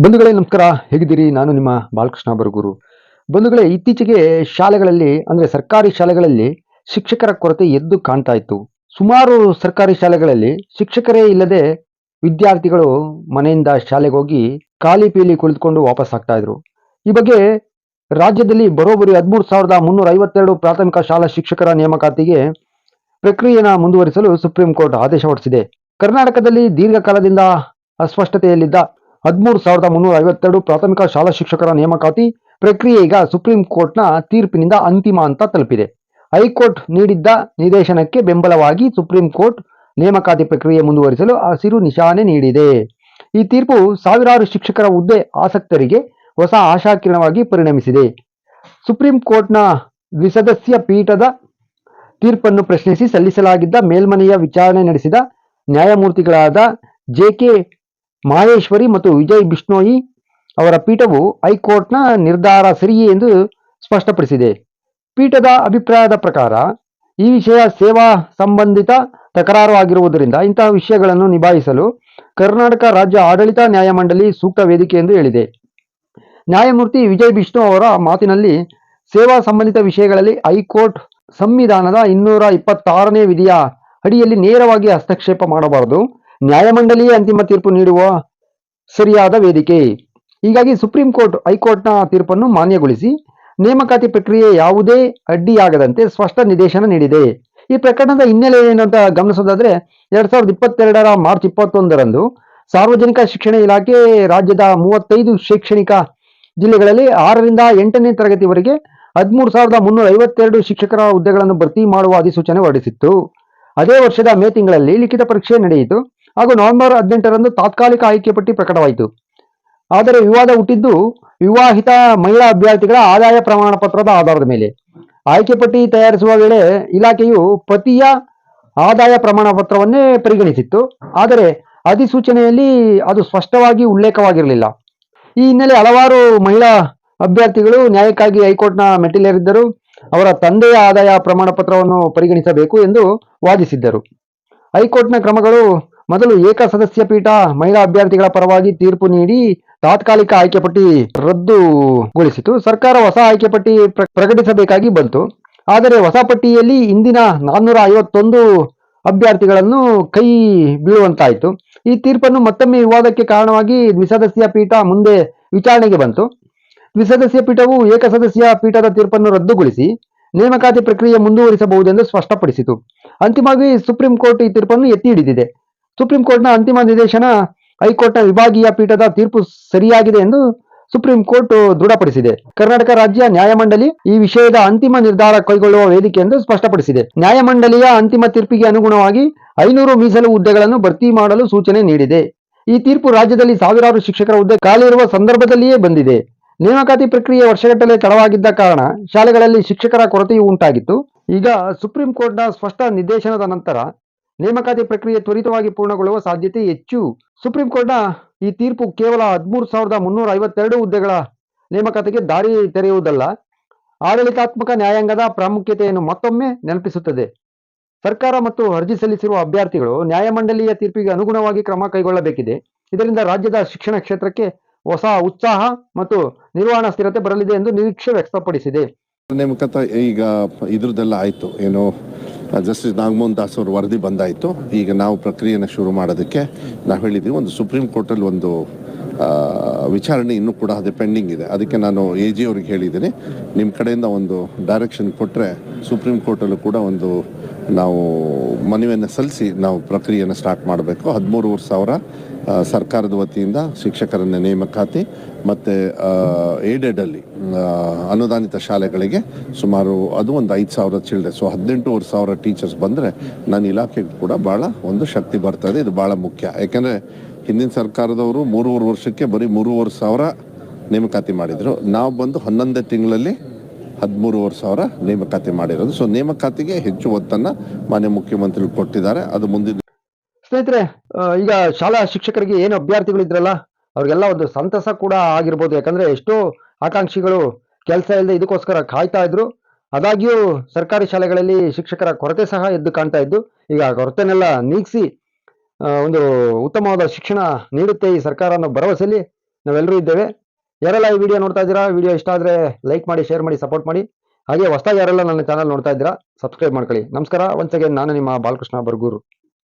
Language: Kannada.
ಬಂಧುಗಳೇ, ನಮಸ್ಕಾರ. ಹೇಗಿದ್ದೀರಿ? ನಾನು ನಿಮ್ಮ ಬಾಲಕೃಷ್ಣ ಬರಗೂರು. ಬಂಧುಗಳೇ, ಇತ್ತೀಚೆಗೆ ಶಾಲೆಗಳಲ್ಲಿ, ಅಂದ್ರೆ ಸರ್ಕಾರಿ ಶಾಲೆಗಳಲ್ಲಿ ಶಿಕ್ಷಕರ ಕೊರತೆ ಎದ್ದು ಕಾಣ್ತಾ ಇತ್ತು. ಸುಮಾರು ಸರ್ಕಾರಿ ಶಾಲೆಗಳಲ್ಲಿ ಶಿಕ್ಷಕರೇ ಇಲ್ಲದೆ ವಿದ್ಯಾರ್ಥಿಗಳು ಮನೆಯಿಂದ ಶಾಲೆಗೆ ಹೋಗಿ ಖಾಲಿ ಪೀಲಿ ಕುಳಿತುಕೊಂಡು ವಾಪಸ್ ಆಗ್ತಾ ಇದ್ರು. ಈ ಬಗ್ಗೆ ರಾಜ್ಯದಲ್ಲಿ ಬರೋಬ್ಬರಿ ಹದಿಮೂರು ಸಾವಿರದ ಮುನ್ನೂರ ಐವತ್ತೆರಡು ಪ್ರಾಥಮಿಕ ಶಾಲಾ ಶಿಕ್ಷಕರ ನೇಮಕಾತಿಗೆ ಪ್ರಕ್ರಿಯೆನ ಮುಂದುವರಿಸಲು ಸುಪ್ರೀಂ ಕೋರ್ಟ್ ಆದೇಶ ಹೊರಡಿಸಿದೆ. ಕರ್ನಾಟಕದಲ್ಲಿ ದೀರ್ಘಕಾಲದಿಂದ ಅಸ್ಪಷ್ಟತೆಯಲ್ಲಿದ್ದ ಹದಿಮೂರು ಸಾವಿರದ ಮುನ್ನೂರ ಐವತ್ತೆರಡು ಪ್ರಾಥಮಿಕ ಶಾಲಾ ಶಿಕ್ಷಕರ ನೇಮಕಾತಿ ಪ್ರಕ್ರಿಯೆ ಈಗ ಸುಪ್ರೀಂ ಕೋರ್ಟ್ನ ತೀರ್ಪಿನಿಂದ ಅಂತಿಮ ಹಂತ ತಲುಪಿದೆ. ಹೈಕೋರ್ಟ್ ನೀಡಿದ್ದ ನಿರ್ದೇಶನಕ್ಕೆ ಬೆಂಬಲವಾಗಿ ಸುಪ್ರೀಂ ಕೋರ್ಟ್ ನೇಮಕಾತಿ ಪ್ರಕ್ರಿಯೆ ಮುಂದುವರಿಸಲು ಹಸಿರು ನಿಶಾನೆ ನೀಡಿದೆ. ಈ ತೀರ್ಪು ಸಾವಿರಾರು ಶಿಕ್ಷಕರ ಹುದ್ದೆ ಆಸಕ್ತರಿಗೆ ಹೊಸ ಆಶಾಕಿರಣವಾಗಿ ಪರಿಣಮಿಸಿದೆ. ಸುಪ್ರೀಂ ಕೋರ್ಟ್ನ ದ್ವಿಸದಸ್ಯ ಪೀಠದ ತೀರ್ಪನ್ನು ಪ್ರಶ್ನಿಸಿ ಸಲ್ಲಿಸಲಾಗಿದ್ದ ಮೇಲ್ಮನೆಯ ವಿಚಾರಣೆ ನಡೆಸಿದ ನ್ಯಾಯಮೂರ್ತಿಗಳಾದ ಜೆ ಕೆ ಮಾಹೇಶ್ವರಿ ಮತ್ತು ವಿಜಯ್ ಬಿಷ್ಣೋಯಿ ಅವರ ಪೀಠವು ಹೈಕೋರ್ಟ್ನ ನಿರ್ಧಾರ ಸರಿಯೇ ಎಂದು ಸ್ಪಷ್ಟಪಡಿಸಿದೆ. ಪೀಠದ ಅಭಿಪ್ರಾಯದ ಪ್ರಕಾರ, ಈ ವಿಷಯ ಸೇವಾ ಸಂಬಂಧಿತ ತಕರಾರು ಆಗಿರುವುದರಿಂದ ಇಂತಹ ವಿಷಯಗಳನ್ನು ನಿಭಾಯಿಸಲು ಕರ್ನಾಟಕ ರಾಜ್ಯ ಆಡಳಿತ ನ್ಯಾಯಮಂಡಳಿ ಸೂಕ್ತ ವೇದಿಕೆ ಎಂದು ಹೇಳಿದೆ. ನ್ಯಾಯಮೂರ್ತಿ ವಿಜಯ್ ಬಿಷ್ಣು ಅವರ ಮಾತಿನಲ್ಲಿ, ಸೇವಾ ಸಂಬಂಧಿತ ವಿಷಯಗಳಲ್ಲಿ ಹೈಕೋರ್ಟ್ ಸಂವಿಧಾನದ ಇನ್ನೂರ ಇಪ್ಪತ್ತಾರನೇ ವಿಧಿಯ ಅಡಿಯಲ್ಲಿ ನೇರವಾಗಿ ಹಸ್ತಕ್ಷೇಪ ಮಾಡಬಾರದು. ನ್ಯಾಯಮಂಡಳಿಯೇ ಅಂತಿಮ ತೀರ್ಪು ನೀಡುವ ಸರಿಯಾದ ವೇದಿಕೆ. ಹೀಗಾಗಿ ಸುಪ್ರೀಂ ಕೋರ್ಟ್, ಹೈಕೋರ್ಟ್ನ ತೀರ್ಪನ್ನು ಮಾನ್ಯಗೊಳಿಸಿ ನೇಮಕಾತಿ ಪ್ರಕ್ರಿಯೆ ಯಾವುದೇ ಅಡ್ಡಿಯಾಗದಂತೆ ಸ್ಪಷ್ಟ ನಿರ್ದೇಶನ ನೀಡಿದೆ. ಈ ಪ್ರಕರಣದ ಹಿನ್ನೆಲೆ ಏನು ಅಂತ ಗಮನಿಸೋದಾದ್ರೆ, ಎರಡ್ ಸಾವಿರದ ಇಪ್ಪತ್ತೆರಡರ ಮಾರ್ಚ್ ಇಪ್ಪತ್ತೊಂದರಂದು ಸಾರ್ವಜನಿಕ ಶಿಕ್ಷಣ ಇಲಾಖೆ ರಾಜ್ಯದ ಮೂವತ್ತೈದು ಶೈಕ್ಷಣಿಕ ಜಿಲ್ಲೆಗಳಲ್ಲಿ ಆರರಿಂದ ಎಂಟನೇ ತರಗತಿವರೆಗೆ ಹದಿಮೂರು ಸಾವಿರದ ಮುನ್ನೂರ ಐವತ್ತೆರಡು ಶಿಕ್ಷಕರ ಹುದ್ದೆಗಳನ್ನು ಭರ್ತಿ ಮಾಡುವ ಅಧಿಸೂಚನೆ ಹೊರಡಿಸಿತ್ತು. ಅದೇ ವರ್ಷದ ಮೇ ತಿಂಗಳಲ್ಲಿ ಲಿಖಿತ ಪರೀಕ್ಷೆ ನಡೆಯಿತು. ಹಾಗೂ ನವೆಂಬರ್ ಹದಿನೆಂಟರಂದು ತಾತ್ಕಾಲಿಕ ಆಯ್ಕೆ ಪಟ್ಟಿ ಪ್ರಕಟವಾಯಿತು. ಆದರೆ ವಿವಾದ ಹುಟ್ಟಿದ್ದು ವಿವಾಹಿತ ಮಹಿಳಾ ಅಭ್ಯರ್ಥಿಗಳ ಆದಾಯ ಪ್ರಮಾಣ ಪತ್ರದ ಆಧಾರದ ಮೇಲೆ. ಆಯ್ಕೆ ಪಟ್ಟಿ ತಯಾರಿಸುವ ವೇಳೆ ಇಲಾಖೆಯು ಪತಿಯ ಆದಾಯ ಪ್ರಮಾಣ ಪತ್ರವನ್ನೇ ಪರಿಗಣಿಸಿತ್ತು. ಆದರೆ ಅಧಿಸೂಚನೆಯಲ್ಲಿ ಅದು ಸ್ಪಷ್ಟವಾಗಿ ಉಲ್ಲೇಖವಾಗಿರಲಿಲ್ಲ. ಈ ಹಿನ್ನೆಲೆ ಹಲವಾರು ಮಹಿಳಾ ಅಭ್ಯರ್ಥಿಗಳು ನ್ಯಾಯಕ್ಕಾಗಿ ಹೈಕೋರ್ಟ್ನ ಮೆಟ್ಟಿಲೇರಿದ್ದರು. ಅವರ ತಂದೆಯ ಆದಾಯ ಪ್ರಮಾಣ ಪತ್ರವನ್ನು ಪರಿಗಣಿಸಬೇಕು ಎಂದು ವಾದಿಸಿದ್ದರು. ಹೈಕೋರ್ಟ್ನ ಕ್ರಮಗಳು ಮೊದಲು ಏಕಸದಸ್ಯ ಪೀಠ ಮಹಿಳಾ ಅಭ್ಯರ್ಥಿಗಳ ಪರವಾಗಿ ತೀರ್ಪು ನೀಡಿ ತಾತ್ಕಾಲಿಕ ಆಯ್ಕೆ ಪಟ್ಟಿ ರದ್ದುಗೊಳಿಸಿತು. ಸರ್ಕಾರ ಹೊಸ ಆಯ್ಕೆ ಪಟ್ಟಿ ಪ್ರ- ಪ್ರಕಟಿಸಬೇಕಾಗಿ ಬಂತು. ಆದರೆ ಹೊಸ ಪಟ್ಟಿಯಲ್ಲಿ ಇಂದಿನ ನಾನ್ನೂರ ಐವತ್ತೊಂದು ಅಭ್ಯರ್ಥಿಗಳನ್ನು ಕೈ ಬೀಳುವಂತಾಯಿತು. ಈ ತೀರ್ಪನ್ನು ಮತ್ತೊಮ್ಮೆ ವಿವಾದಕ್ಕೆ ಕಾರಣವಾಗಿ ದ್ವಿಸದಸ್ಯ ಪೀಠ ಮುಂದೆ ವಿಚಾರಣೆಗೆ ಬಂತು. ದ್ವಿಸದಸ್ಯ ಪೀಠವು ಏಕಸದಸ್ಯ ಪೀಠದ ತೀರ್ಪನ್ನು ರದ್ದುಗೊಳಿಸಿ ನೇಮಕಾತಿ ಪ್ರಕ್ರಿಯೆ ಮುಂದುವರಿಸಬಹುದೆಂದು ಸ್ಪಷ್ಟಪಡಿಸಿತು. ಅಂತಿಮವಾಗಿ ಸುಪ್ರೀಂ ಕೋರ್ಟ್ ಈ ತೀರ್ಪನ್ನು ಎತ್ತಿ ಹಿಡಿದಿದೆ. ಸುಪ್ರೀಂ ಕೋರ್ಟ್ನ ಅಂತಿಮ ನಿರ್ದೇಶನ ಹೈಕೋರ್ಟ್ನ ವಿಭಾಗೀಯ ಪೀಠದ ತೀರ್ಪು ಸರಿಯಾಗಿದೆ ಎಂದು ಸುಪ್ರೀಂ ಕೋರ್ಟ್ ದೃಢಪಡಿಸಿದೆ. ಕರ್ನಾಟಕ ರಾಜ್ಯ ನ್ಯಾಯಮಂಡಳಿ ಈ ವಿಷಯದ ಅಂತಿಮ ನಿರ್ಧಾರ ಕೈಗೊಳ್ಳುವ ವೇದಿಕೆ ಎಂದು ಸ್ಪಷ್ಟಪಡಿಸಿದೆ. ನ್ಯಾಯಮಂಡಳಿಯ ಅಂತಿಮ ತೀರ್ಪಿಗೆ ಅನುಗುಣವಾಗಿ ಐನೂರು ಮೀಸಲು ಹುದ್ದೆಗಳನ್ನು ಭರ್ತಿ ಮಾಡಲು ಸೂಚನೆ ನೀಡಿದೆ. ಈ ತೀರ್ಪು ರಾಜ್ಯದಲ್ಲಿ ಸಾವಿರಾರು ಶಿಕ್ಷಕರ ಹುದ್ದೆ ಖಾಲಿ ಇರುವ ಸಂದರ್ಭದಲ್ಲಿಯೇ ಬಂದಿದೆ. ನೇಮಕಾತಿ ಪ್ರಕ್ರಿಯೆ ವರ್ಷಗಟ್ಟಲೆ ತಡವಾಗಿದ್ದ ಕಾರಣ ಶಾಲೆಗಳಲ್ಲಿ ಶಿಕ್ಷಕರ ಕೊರತೆಯೂ ಉಂಟಾಗಿತ್ತು. ಈಗ ಸುಪ್ರೀಂ ಕೋರ್ಟ್ನ ಸ್ಪಷ್ಟ ನಿರ್ದೇಶನದ ನಂತರ ನೇಮಕಾತಿ ಪ್ರಕ್ರಿಯೆ ತ್ವರಿತವಾಗಿ ಪೂರ್ಣಗೊಳ್ಳುವ ಸಾಧ್ಯತೆ ಹೆಚ್ಚು. ಸುಪ್ರೀಂ ಕೋರ್ಟ್ನ ಈ ತೀರ್ಪು ಕೇವಲ ಹದಿಮೂರು ಸಾವಿರದ ಮುನ್ನೂರ ಐವತ್ತೆರಡು ಹುದ್ದೆಗಳ ನೇಮಕಾತಿಗೆ ದಾರಿ ತೆರೆಯುವುದಲ್ಲ, ಆಡಳಿತಾತ್ಮಕ ನ್ಯಾಯಾಂಗದ ಪ್ರಾಮುಖ್ಯತೆಯನ್ನು ಮತ್ತೊಮ್ಮೆ ನೆನಪಿಸುತ್ತದೆ. ಸರ್ಕಾರ ಮತ್ತು ಅರ್ಜಿ ಸಲ್ಲಿಸಿರುವ ಅಭ್ಯರ್ಥಿಗಳು ನ್ಯಾಯಮಂಡಳಿಯ ತೀರ್ಪಿಗೆ ಅನುಗುಣವಾಗಿ ಕ್ರಮ ಕೈಗೊಳ್ಳಬೇಕಿದೆ. ಇದರಿಂದ ರಾಜ್ಯದ ಶಿಕ್ಷಣ ಕ್ಷೇತ್ರಕ್ಕೆ ಹೊಸ ಉತ್ಸಾಹ ಮತ್ತು ನಿರ್ವಹಣಾ ಸ್ಥಿರತೆ ಬರಲಿದೆ ಎಂದು ನಿರೀಕ್ಷೆ ವ್ಯಕ್ತಪಡಿಸಿದೆ. ನೇಮಕತ ಈಗ ಇದ್ರದ್ದೆಲ್ಲ ಆಯಿತು. ಏನು ಜಸ್ಟಿಸ್ ನಾಗಮೋಹನ್ ದಾಸ್ ಅವರು ವರದಿ ಬಂದಾಯಿತು. ಈಗ ನಾವು ಪ್ರಕ್ರಿಯೆನ ಶುರು ಮಾಡೋದಕ್ಕೆ ನಾವು ಹೇಳಿದ್ದೀವಿ, ಒಂದು ಸುಪ್ರೀಂ ಕೋರ್ಟಲ್ಲಿ ಒಂದು ವಿಚಾರಣೆ ಇನ್ನೂ ಕೂಡ ಅದೇ ಪೆಂಡಿಂಗ್ ಇದೆ. ಅದಕ್ಕೆ ನಾನು ಎ ಜಿ ಅವ್ರಿಗೆ ಹೇಳಿದ್ದೀನಿ ನಿಮ್ಮ ಕಡೆಯಿಂದ ಒಂದು ಡೈರೆಕ್ಷನ್ ಕೊಟ್ಟರೆ ಸುಪ್ರೀಂ ಕೋರ್ಟಲ್ಲೂ ಕೂಡ ಒಂದು ನಾವು ಮನವಿಯನ್ನು ಸಲ್ಲಿಸಿ ನಾವು ಪ್ರಕ್ರಿಯೆಯನ್ನು ಸ್ಟಾರ್ಟ್ ಮಾಡಬೇಕು. ಹದಿಮೂರುವರೆ ಸಾವಿರ ಸರ್ಕಾರದ ವತಿಯಿಂದ ಶಿಕ್ಷಕರನ್ನ ನೇಮಕಾತಿ ಮತ್ತು ಏಡೆಡಲ್ಲಿ ಅನುದಾನಿತ ಶಾಲೆಗಳಿಗೆ ಸುಮಾರು ಅದು ಒಂದು ಐದು ಸಾವಿರ ಚಿಲ್ಡ್ರೆ ಸೊ ಹದಿನೆಂಟೂವರೆ ಸಾವಿರ ಟೀಚರ್ಸ್ ಬಂದರೆ ನನ್ನ ಇಲಾಖೆಗೆ ಕೂಡ ಭಾಳ ಒಂದು ಶಕ್ತಿ ಬರ್ತದೆ. ಇದು ಭಾಳ ಮುಖ್ಯ. ಯಾಕೆಂದರೆ ಹಿಂದಿನ ಸರ್ಕಾರದವರು ಮೂರುವರೆ ವರ್ಷಕ್ಕೆ ಬರೀ ಮೂರುವರೆ ಸಾವಿರ ನೇಮಕಾತಿ ಮಾಡಿದರು. ನಾವು ಬಂದು ಹನ್ನೊಂದೇ ತಿಂಗಳಲ್ಲಿ ಹದಿಮೂರುವರೆ ಸಾವಿರ ನೇಮಕಾತಿ ಮಾಡಿರೋದು. ಸೊ ನೇಮಕಾತಿಗೆ ಹೆಚ್ಚು ಒತ್ತನ್ನ ಮಾನ್ಯ ಮುಖ್ಯಮಂತ್ರಿಗಳು ಕೊಟ್ಟಿದ್ದಾರೆ. ಅದು ಮುಂದಿನ ಸ್ನೇಹಿತರೆ ಈಗ ಶಾಲಾ ಶಿಕ್ಷಕರಿಗೆ ಏನು ಅಭ್ಯರ್ಥಿಗಳು ಇದ್ರಲ್ಲ ಅವ್ರಿಗೆಲ್ಲ ಒಂದು ಸಂತಸ ಕೂಡ ಆಗಿರ್ಬೋದು. ಯಾಕಂದ್ರೆ ಎಷ್ಟೋ ಆಕಾಂಕ್ಷಿಗಳು ಕೆಲಸ ಇಲ್ಲದೆ ಇದಕ್ಕೋಸ್ಕರ ಕಾಯ್ತಾ ಇದ್ರು. ಆದಾಗ್ಯೂ ಸರ್ಕಾರಿ ಶಾಲೆಗಳಲ್ಲಿ ಶಿಕ್ಷಕರ ಕೊರತೆ ಸಹ ಎದ್ದು ಕಾಣ್ತಾ ಇದ್ದು, ಈಗ ಕೊರತೆನೆಲ್ಲ ನೀಗಿಸಿ ಒಂದು ಉತ್ತಮವಾದ ಶಿಕ್ಷಣ ನೀಡುತ್ತೆ ಈ ಸರ್ಕಾರ ಅನ್ನೋ ಭರವಸೆಯಲ್ಲಿ ನಾವೆಲ್ಲರೂ ಇದ್ದೇವೆ. ಯಾರೆಲ್ಲ ಈ ವಿಡಿಯೋ ನೋಡ್ತಾ ಇದ್ದೀರಾ ವಿಡಿಯೋ ಇಷ್ಟ ಆದರೆ ಲೈಕ್ ಮಾಡಿ ಶೇರ್ ಮಾಡಿ ಸಪೋರ್ಟ್ ಮಾಡಿ. ಹಾಗೆ ಹೊಸದಾಗಿ ಯಾರೆಲ್ಲ ನನ್ನ ಚಾನಲ್ ನೋಡ್ತಾ ಇದ್ದೀರಾ ಸಬ್ಸ್ಕ್ರೈಬ್ ಮಾಡ್ಕೊಳ್ಳಿ. ನಮಸ್ಕಾರ ಒನ್ಸ್ ಅಗೇನ್ ನಾನು ನಿಮ್ಮ ಬಾಲಕೃಷ್ಣ ಬರ್ಗೂರು.